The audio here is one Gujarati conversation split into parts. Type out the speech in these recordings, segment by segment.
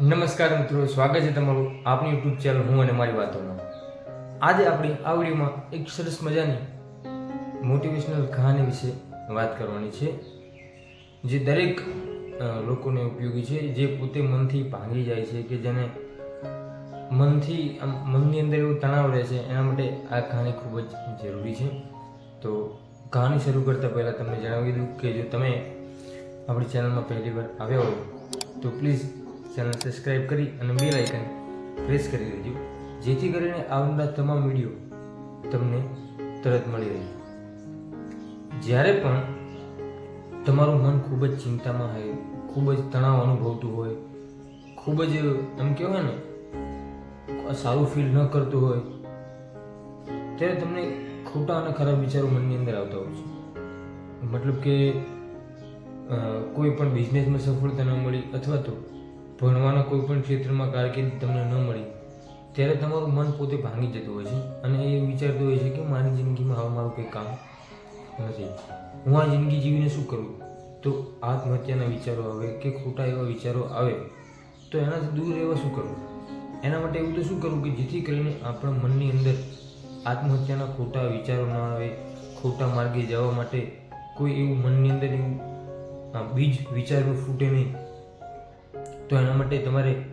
નમસ્કાર મિત્રો, સ્વાગત છે તમારું આપણી યુટ્યુબ ચેનલ હું અને મારી વાતોમાં. આજે આપણી આ વિડીયોમાં એક સરસ મજાની મોટિવેશનલ કહાની વિશે વાત કરવાની છે, જે દરેક લોકોને ઉપયોગી છે, જે પોતે મનથી ભાંગી જાય છે કે જેને મનથી મનની અંદર એવું તણાવ રહે છે, એના માટે આ કહાની ખૂબ જ જરૂરી છે. તો કહાની શરૂ કરતાં પહેલાં તમને જણાવી દઉં કે જો તમે આપણી ચેનલમાં પહેલી વાર આવ્યા હોય, તો પ્લીઝ ચેનલ સબસ્ક્રાઇબ કરી અને બે લાઇકન પ્રેસ કરી દેજો. જેથી કરીને આવનારા તમામ વીડિયો તમને તરત મળી રહે. જ્યારે પણ તમારું મન ખૂબ જ ચિંતામાં હોય, ખૂબ જ તણાવ અનુભવતું હોય, ખૂબ જ એમ કહેવાય ને, સારું ફીલ ન કરતું હોય, ત્યારે તમને ખોટા અને ખરાબ વિચારો મનની અંદર આવતા હોય છે. મતલબ કે કોઈ પણ બિઝનેસમાં સફળતા ન મળી અથવા તો ભણવાના કોઈ પણ ક્ષેત્રમાં કારકિર્દી તમને ન મળી, ત્યારે તમારું મન પોતે ભાંગી જતું હોય છે. અને એ વિચારતું હોય છે કે મારી જિંદગીમાં હવે મારું કંઈ કામ નથી. હું આ જિંદગી જીવીને શું કરું? તો આત્મહત્યાના વિચારો આવે કે ખોટા એવા વિચારો આવે, તો એનાથી દૂર રહેવા શું કરવું એના માટે એવું તો શું કરવું કે જેથી કરીને આપણા મનની અંદર આત્મહત્યાના ખોટા વિચારો ન આવે, ખોટા માર્ગે જવા માટે કોઈ એવું મનની અંદર એવું બીજ વિચારવું ફૂટે નહીં. તો એના માટે તમારે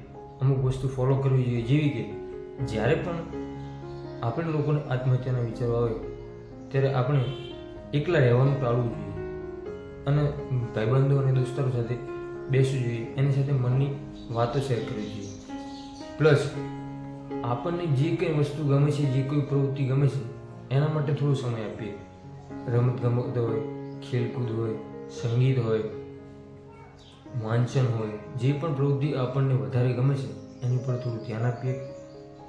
અમુક વસ્તુ ફોલો કરવી જોઈએ. જેવી કે, જ્યારે પણ આપણે લોકોને આત્મહત્યાના વિચારો આવે, ત્યારે આપણે એકલા રહેવાનું ટાળવું જોઈએ. અને ભાઈબંધો અને દોસ્તારો સાથે બેસવું જોઈએ. એની સાથે મનની વાતો શેર કરવી જોઈએ. પ્લસ આપણને જે કંઈ વસ્તુ ગમે છે, જે કોઈ પ્રવૃત્તિ ગમે છે, એના માટે થોડો સમય આપીએ. રમત ગમત હોય, ખેલકૂદ હોય, સંગીત હોય વાંચન હોય, જે પણ પ્રવૃત્તિ આપણને વધારે ગમે છે, એની પર થોડું ધ્યાન આપીએ.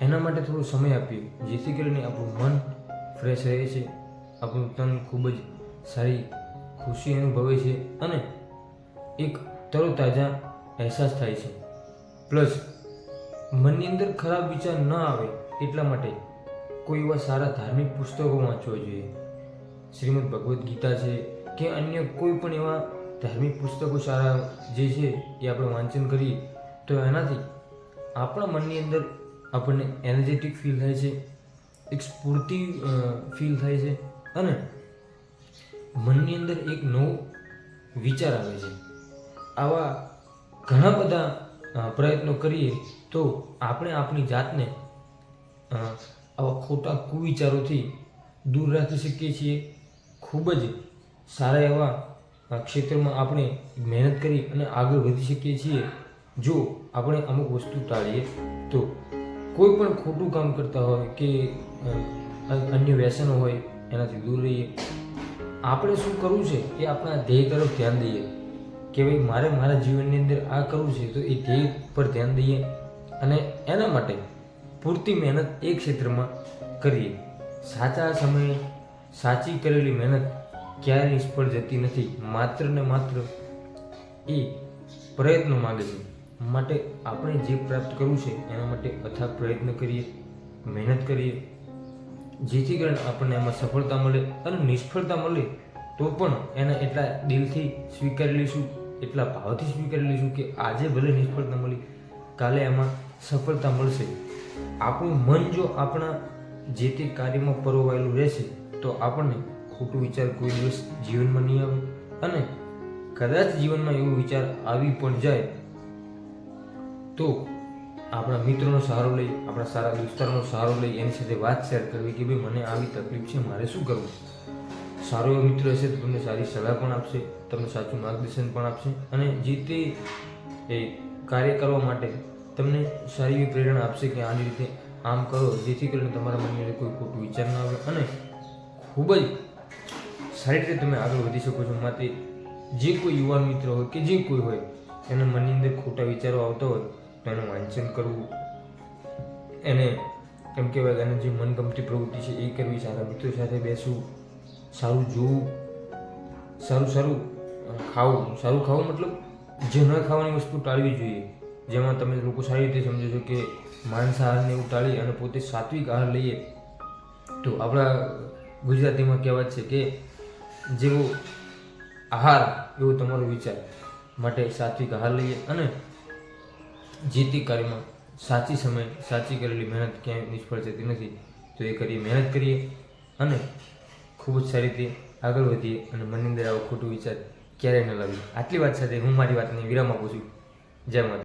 એના માટે થોડો સમય આપીએ, જેથી કરીને આપણું મન ફ્રેશ રહે છે, આપણું તન ખૂબ જ સારી ખુશી અનુભવે છે અને એક તરોતાજા અહેસાસ થાય છે. પ્લસ મનની અંદર ખરાબ વિચાર ન આવે એટલા માટે કોઈ એવા સારા ધાર્મિક પુસ્તકો વાંચવા જોઈએ. શ્રીમદ ભગવદ્ ગીતા છે કે અન્ય કોઈ પણ એવા ધાર્મિક પુસ્તકો સારા જે છે એ આપણે વાંચન કરીએ, તો એનાથી આપણા મનની અંદર આપણને એનર્જેટિક ફીલ થાય છે, એક સ્ફૂર્તિ ફીલ થાય છે અને મનની અંદર એક નવો વિચાર આવે છે. આવા ઘણા બધા પ્રયત્નો કરીએ તો આપણે આપણી જાતને આવા ખોટા કુવિચારોથી દૂર રાખી શકીએ છીએ. ખૂબ જ સારા એવા ક્ષેત્રમાં આપણે મહેનત કરી અને આગળ વધી શકીએ છીએ. જો આપણે અમુક વસ્તુ ટાળીએ તો કોઈ પણ ખોટું કામ કરતા હોય કે અન્ય વ્યસનો હોય, એનાથી દૂર રહીએ. આપણે શું કરવું છે એ આપણા ધ્યેય તરફ ધ્યાન દઈએ. કે ભાઈ, મારે મારા જીવનની અંદર આ કરવું છે તો એ ધ્યેય પર ધ્યાન દઈએ અને એના માટે પૂરતી મહેનત એ ક્ષેત્રમાં કરીએ. સાચા સમયે સાચી કરેલી મહેનત ક્યારેય નિષ્ફળ જતી નથી. માત્ર ને માત્ર એ પ્રયત્નો માગે છે. માટે આપણે જે પ્રાપ્ત કરવું છે, એના માટે અથાગ પ્રયત્ન કરીએ, મહેનત કરીએ. જેથી કરીને આપણને એમાં સફળતા મળે અને નિષ્ફળતા મળે તો પણ એને એટલા દિલથી સ્વીકારી લઈશું, એટલા ભાવથી સ્વીકારી લઈશું કે આજે ભલે નિષ્ફળતા મળી, કાલે એમાં સફળતા મળશે. આપણું મન જો આપણા જે તે કાર્યમાં પરોવાયેલું રહેશે, તો આપણને ખોટું વિચાર કોઈ દિવસ જીવનમાં નહીં આવે. અને કદાચ જીવનમાં એવો વિચાર આવી પણ જાય તો આપણા મિત્રોનો સહારો લઈ, આપણા સારા દોસ્તારોનો સહારો લઈ એની સાથે વાત શેર કરવી કે ભાઈ મને આવી તકલીફ છે, મારે શું કરવું? સારો એવો મિત્ર હશે તો તમને સારી સલાહ પણ આપશે, તમને સાચું માર્ગદર્શન પણ આપશે અને જે તે એ કાર્ય કરવા માટે તમને સારી એવી પ્રેરણા આપશે કે આની રીતે આમ કરો, જેથી કરીને તમારા અંદર કોઈ ખોટું વિચાર ન આવે અને ખૂબ જ સારી રીતે તમે આગળ વધી શકો છો. માટે જે કોઈ યુવાન મિત્ર હોય કે જે કોઈ હોય, એના મનની અંદર ખોટા વિચારો આવતા હોય, તો એનું વાંચન કરવું. એને એમ કહેવાય એને જે મનગમતી પ્રવૃત્તિ છે એ કરવી, સારા મિત્રો સાથે બેસવું, સારું જોવું, સારું સારું ખાવું. સારું ખાવું મતલબ જે ન ખાવાની વસ્તુ ટાળવી જોઈએ. જેમાં તમે લોકો સારી રીતે સમજો છો કે માંસાહારને એવું ટાળી અને પોતે સાત્વિક આહાર લઈએ. તો આપણા ગુજરાતીમાં કહેવત છે કે જેવો, આહાર એવો તમારો વિચાર માટે સાત્વિક આહાર લઈએ અને જે કાર્યમાં સાચી સમય, સાચી કરેલી મહેનત ક્યાંય નિષ્ફળ જતી નથી. તો એ કરીએ, મહેનત કરીએ અને ખૂબ જ સારી રીતે આગળ વધીએ અને મનની અંદર આવો ખોટો વિચાર ક્યારેય ન લાવીએ. આટલી વાત સાથે હું મારી વાતને વિરામ આપું છું. જય માતા